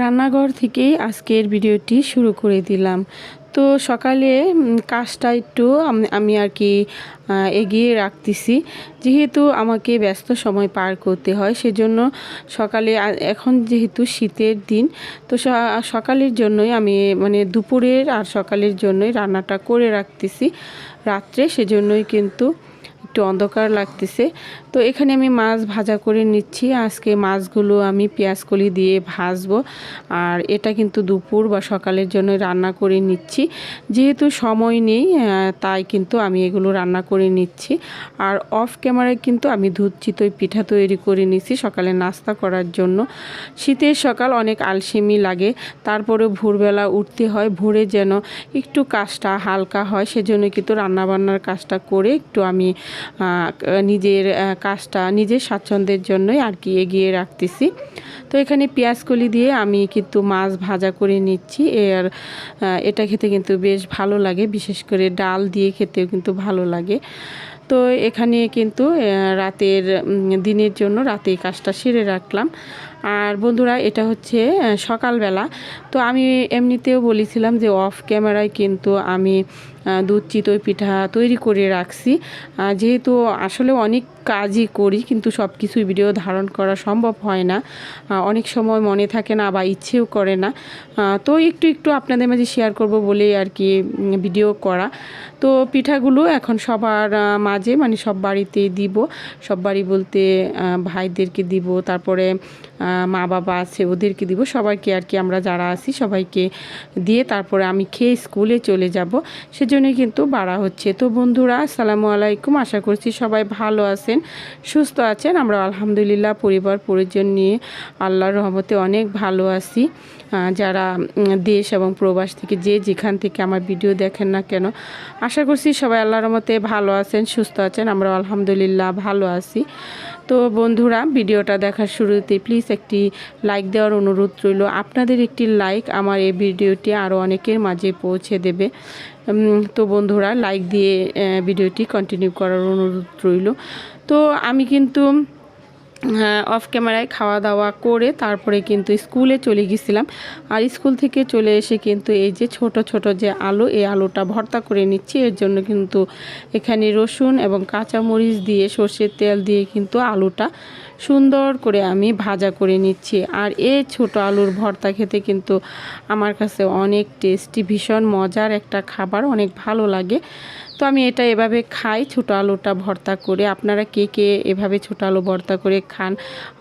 রান্নাঘর থেকেই আজকের ভিডিওটি শুরু করে দিলাম। তো সকালে কাজটা একটু আমি আর কি এগিয়ে রাখতেছি। যেহেতু আমাকে ব্যস্ত সময় পার করতে হয়, সেজন্য সকালে এখন যেহেতু শীতের দিন, তো সকালের জন্যই আমি মানে দুপুরের আর সকালের জন্যই রান্নাটা করে রাখতেছি। রাত্রে সেজন্যই কিন্তু একটু অন্ধকার লাগতেছে। তো এখানে আমি মাছ ভাজা করে নিচ্ছি। আজকে মাছগুলো আমি পেঁয়াজ কলি দিয়ে ভাজবো। আর এটা কিন্তু দুপুর বা সকালের জন্য রান্না করে নিচ্ছি। যেহেতু সময় নেই তাই কিন্তু আমি এগুলো রান্না করে নিচ্ছি। আর অফ ক্যামেরায় কিন্তু আমি চিতই পিঠা তৈরি করে নিচ্ছি সকালে নাস্তা করার জন্য। শীতের সকাল অনেক আলসেমি লাগে তারপরে ভোরবেলা উঠতে হয়। ভোরে যেন একটু কাজটা হালকা হয়, সেজন্য কিন্তু রান্নাবান্নার কাজটা করে একটু আমি নিজের কাজটা নিজের স্বাচ্ছন্দ্যের জন্যই আর কি এগিয়ে রাখতেছি। তো এখানে পেঁয়াজকলি দিয়ে আমি কিন্তু মাছ ভাজা করে নিচ্ছি। এর এটা খেতে কিন্তু বেশ ভালো লাগে, বিশেষ করে ডাল দিয়ে খেতেও কিন্তু ভালো লাগে। তো এখানে কিন্তু রাতের দিনের জন্য রাতে কাজটা সেরে রাখলাম। আর বন্ধুরা, এটা হচ্ছে সকালবেলা। তো আমি এমনিতেও বলেছিলাম যে অফ ক্যামেরায় কিন্তু আমি দুধ, চিতই পিঠা তৈরি করে রাখছি। যেহেতু আসলে অনেক কাজই করি, কিন্তু সব কিছুই ভিডিও ধারণ করা সম্ভব হয় না। অনেক সময় মনে থাকে না বা ইচ্ছেও করে না। তো একটু একটু আপনাদের মাঝে শেয়ার করব বলেই আর কি ভিডিও করা। তো পিঠাগুলো এখন সবার মাঝে মানে সব বাড়িতেই দিব। সব বাড়ি বলতে ভাইদেরকে দিব। তারপরে মা বাবা আছে, ওদেরকে দিব। সবাইকে আর কি আমরা যারা আছি সবাইকে দিয়ে তারপরে আমি খেয়ে স্কুলে চলে যাব। সেজন্যই কিন্তু বাড়া হচ্ছে। তো বন্ধুরা, আসসালামু আলাইকুম। আশা করছি সবাই ভালো আছেন, সুস্থ আছেন। আমরা আলহামদুলিল্লাহ পরিবার পরিজন নিয়ে আল্লাহর রহমতে অনেক ভালো আছি। যারা দেশ এবং প্রবাস থেকে যে যেখান থেকে আমার ভিডিও দেখেন না কেন, আশা করছি সবাই আল্লাহর রহমতে ভালো আছেন, সুস্থ আছেন। আমরা আলহামদুলিল্লাহ ভালো আছি। তো বন্ধুরা, ভিডিওটা দেখার শুরুতে প্লিজ একটি লাইক দেওয়ার অনুরোধ রইল। আপনাদের একটি লাইক আমার এই ভিডিওটি আরও অনেকের মাঝে পৌঁছে দেবে। তো বন্ধুরা লাইক দিয়ে ভিডিওটি কন্টিনিউ করার অনুরোধ রইল। তো আমি কিন্তু অফ ক্যামেরায় খাওয়া দাওয়া করে তারপরে কিন্তু স্কুলে চলে গেছিলাম। আর স্কুল থেকে চলে এসে কিন্তু এই যে ছোট ছোট যে আলু, এই আলুটা ভর্তা করে নিচ্ছি। এর জন্য কিন্তু এখানে রসুন এবং কাঁচামরিচ দিয়ে সর্ষের তেল দিয়ে কিন্তু আলুটা সুন্দর করে আমি ভাজা করে নিচ্ছি। আর এই ছোট আলুর ভর্তা খেতে কিন্তু আমার কাছে অনেক টেস্টি ভীষণ মজার একটা খাবার, অনেক ভালো লাগে। তো আমি এটা এভাবে খাই, ছোটো আলুটা ভর্তা করে। আপনারা কে কে এভাবে ছোটো আলু ভর্তা করে খান,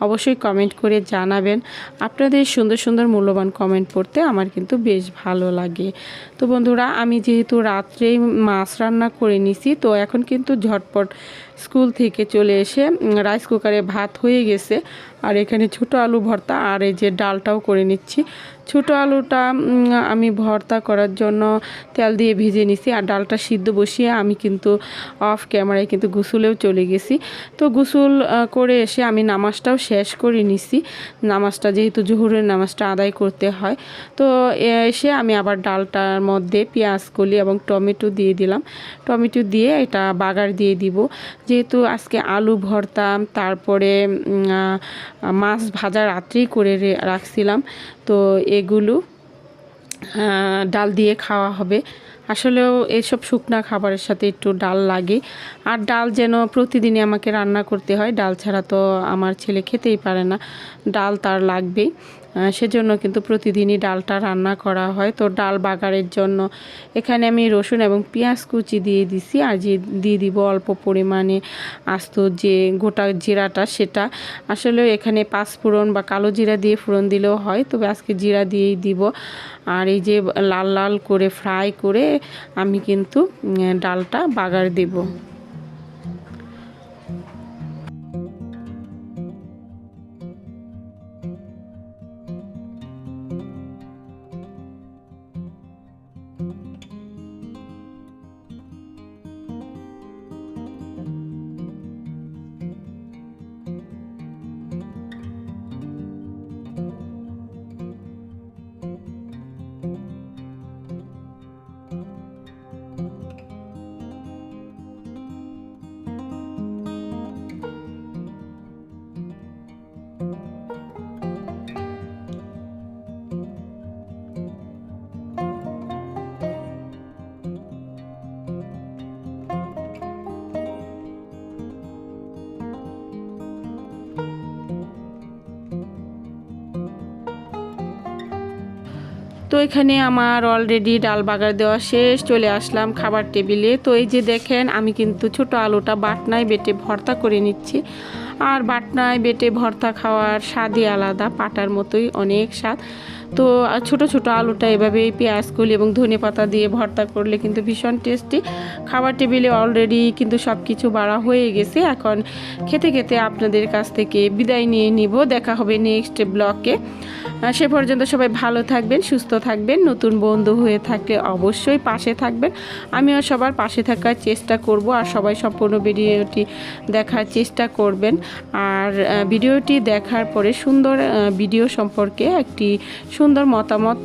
অবশ্যই কমেন্ট করে জানাবেন। আপনাদের সুন্দর সুন্দর মূল্যবান কমেন্ট পড়তে আমার কিন্তু বেশ ভালো লাগে। তো বন্ধুরা, আমি যেহেতু রাত্রেই মাছ রান্না করে নিছি, তো এখন কিন্তু ঝটপট স্কুল থেকে চলে এসে রাইস কুকারে ভাত হয়ে গেছে। আর এখানে ছোটো আলু ভর্তা আর এই যে ডালটাও করে নিচ্ছি। ছোটো আলুটা আমি ভর্তা করার জন্য তেল দিয়ে ভেজে নিছি আর ডালটা সিদ্ধ বসিয়ে আমি কিন্তু অফ ক্যামেরায় কিন্তু গোসলেও চলে গেছি। তো গোসল করে এসে আমি নামাজটাও শেষ করে নিছি। নামাজটা যেহেতু জোহরের নামাজটা আদায় করতে হয়। তো এসে আমি আবার ডালটার মধ্যে পেঁয়াজ, কলি এবং টমেটো দিয়ে দিলাম। টমেটো দিয়ে এটা বাগার দিয়ে দিব। যেহেতু আজকে আলু ভর্তা, তারপরে মাছ ভাজা রাত্রেই করে রাখছিলাম। তো এগুলো ডাল দিয়ে খাওয়া হবে। আসলেও এইসব শুকনা খাবারের সাথে একটু ডাল লাগে। আর ডাল যেন প্রতিদিনই আমাকে রান্না করতে হয়, ডাল ছাড়া তো আমার ছেলে খেতেই পারে না। ডাল তার লাগবেই। সেজন্য কিন্তু প্রতিদিনই ডালটা রান্না করা হয়। তো ডাল বাগারের জন্য এখানে আমি রসুন এবং পেঁয়াজ কুচি দিয়ে দিছি। আর যে দিয়ে দিব অল্প পরিমাণে আস্ত যে গোটা জিরাটা সেটা। আসলে এখানে পাঁচ ফোড়ন বা কালো জিরা দিয়ে ফোড়ন দিলেও হয়, তবে আজকে জিরা দিয়েই দিব। আর এই যে লাল লাল করে ফ্রাই করে আমি কিন্তু ডালটা বাগার দেব। তো এখানে আমার অলরেডি ডাল বাগার দেওয়া শেষ, চলে আসলাম খাবার টেবিলে। তো এই যে দেখেন, আমি কিন্তু ছোট আলুটা বাটনায় বেটে ভর্তা করে নিচ্ছি। আর বাটনায় বেটে ভর্তা খাওয়ার স্বাদই আলাদা, পাটার মতোই অনেক স্বাদ। তো ছোট ছোট আলুটা এভাবে পেঁয়াজ, কলি এবং ধনে পাতা দিয়ে ভর্তা করলে কিন্তু ভীষণ টেস্টি। খাবার টেবিলে অলরেডি কিন্তু সব কিছু বাড়া হয়ে গেছে। এখন খেতে খেতে আপনাদের কাছ থেকে বিদায় নিয়ে নিব। দেখা হবে নেক্সট ব্লকে সে পর্যন্ত সবাই ভালো থাকবেন, সুস্থ থাকবেন। নতুন বন্ধু হয়ে থাকলে অবশ্যই পাশে থাকবেন। আমিও সবার পাশে থাকার চেষ্টা করব আর সবাই সম্পূর্ণ ভিডিওটি দেখার চেষ্টা করবেন। আর ভিডিওটি দেখার পরে সুন্দর ভিডিও সম্পর্কে একটি সুন্দর মতামত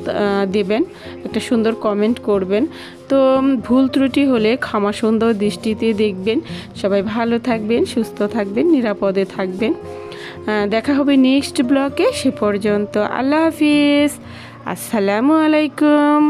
দেবেন, একটা সুন্দর কমেন্ট করবেন। তো ভুল ত্রুটি হলে ক্ষমা সুন্দর দৃষ্টিতে দেখবেন। সবাই ভালো থাকবেন, সুস্থ থাকবেন, নিরাপদে থাকবেন। দেখা হবে নেক্সট ব্লকে সে পর্যন্ত। আল্লাহ হাফিজ। আসসালামু আলাইকুম।